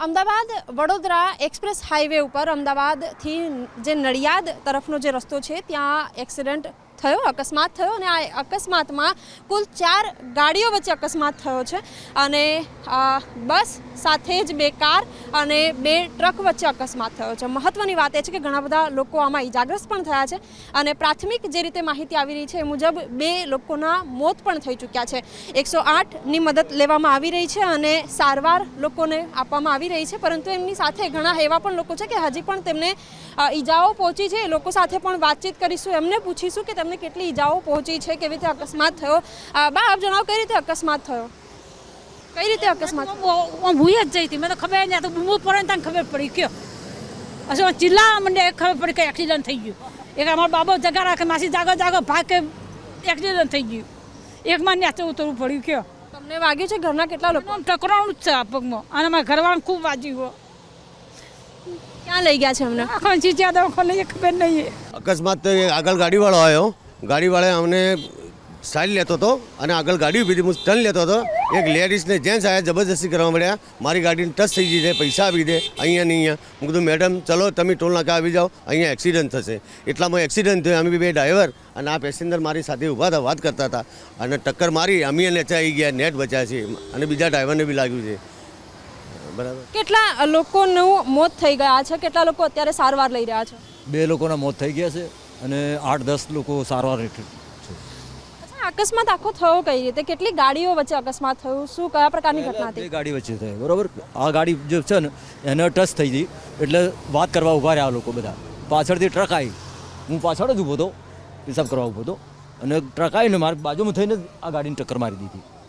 Ahmedabad Vadodara express highway ઉપર અમદાવાદથી જે નડિયાદ તરફનો જે રસ્તો છે ત્યાં એક્સિડન્ટ થયો. અકસ્માત થયો અને આ અકસ્માતમાં કુલ ચાર ગાડીઓ વચ્ચે અકસ્માત થયો છે અને બસ સાથે જ બે કાર અને બે ટ્રક વચ્ચે અકસ્માત થયો છે. મહત્વની વાત એ છે કે ઘણા બધા લોકો આમાં ઈજાગ્રસ્ત પણ થયા છે અને પ્રાથમિક જે રીતે માહિતી આવી રહી છે એ મુજબ બે લોકોના મોત પણ થઈ ચૂક્યા છે. એકસો આઠની મદદ લેવામાં આવી રહી છે અને સારવાર લોકોને આપવામાં આવી રહી છે, પરંતુ એમની સાથે ઘણા એવા પણ લોકો છે કે હજી પણ તેમને ઈજાઓ પહોંચી છે. એ લોકો સાથે પણ વાતચીત કરીશું, એમને પૂછીશું કે તેમને કેટલી ઈજાઓ પહોંચી છે કેવી રીતે અકસ્માત થયો? બા આપ જણાવો કઈ રીતે અકસ્માત થયો? કઈ રીતે અકસ્માત? હું ભૂઈ જ જઈ હતી. મેં તો ખબર નહીં તો બૂમો પડે ને તને ખબર પડી. કયો? હશે ચિલ્લા મને ખબર પડી કે એક્સિડન્ટ થઈ ગયું. એક અમારો બાબો જગા રાખે માસી જાગો જાગો ભાગ કે એક્સિડન્ટ થઈ ગયું. એક માં નેચે ઉતરવું પડ્યું. કયો? તમને વાગ્યું છે ઘરના કેટલા લોકો? ટકરાણું જ છે આ પગમાં. અને મારા ઘરવાળાને ખૂબ વાજ્યું ક્યાં લઈ ગયા છે અમને આખો જીજ્યા દવાખો લઈએ ખબર નહીં. અકસ્માત તો આગળ ગાડીવાળો આવ્યો. ગાડીવાળાએ અમને સાઈડ લેતો હતો અને આગળ ગાડી ઊભી હતી. હું ટર્ન લેતો હતો. એક લેડીઝને જેન્ટ્સ આવ્યા જબરજસ્તી કરવા મળ્યા. મારી ગાડીને ટચ થઈ ગઈ છે પૈસા આપી દે અહીંયા ને અહીંયા. હું કીધું મેડમ ચલો તમે ટોલ નાકા આવી જાઓ અહીંયા એક્સિડન્ટ થશે. એટલામાં એક્સિડન્ટ થયો. અમે બે ડ્રાઈવર અને આ પેસેન્જર મારી સાથે ઊભા હતા વાત કરતા હતા. અને ટક્કર મારી અમે નીચે આવી ગયા નેટ બચ્યા છે. અને બીજા ડ્રાઈવરને બી લાગ્યું છે. બરાબર. કેટલા લોકોનું મોત થઈ ગયા છે? કેટલા લોકો અત્યારે સારવાર લઈ રહ્યા છે? બે લોકોના મોત થઈ ગયા છે. અને આઠ દસ લોકો સારવાર હેઠળ છે. અકસ્માત આખો થયો કઈ રીતે? કેટલી ગાડીઓ વચ્ચે અકસ્માત થયું? શું કયા પ્રકારની ઘટના હતી? ગાડી વચ્ચે થયો બરોબર? આ ગાડી જે છે ને એને ટચ થઈ ગઈ. એટલે વાત કરવા ઊભા રહ્યા આ લોકો બધા. પાછળથી ટ્રક આવી. હું પાછળ જ ઊભો હતો. પિસાબ કરવા ઊભો હતો. અને ટ્રક આવીને મારી બાજુમાં થઈને આ ગાડીને ટક્કર મારી દીધી.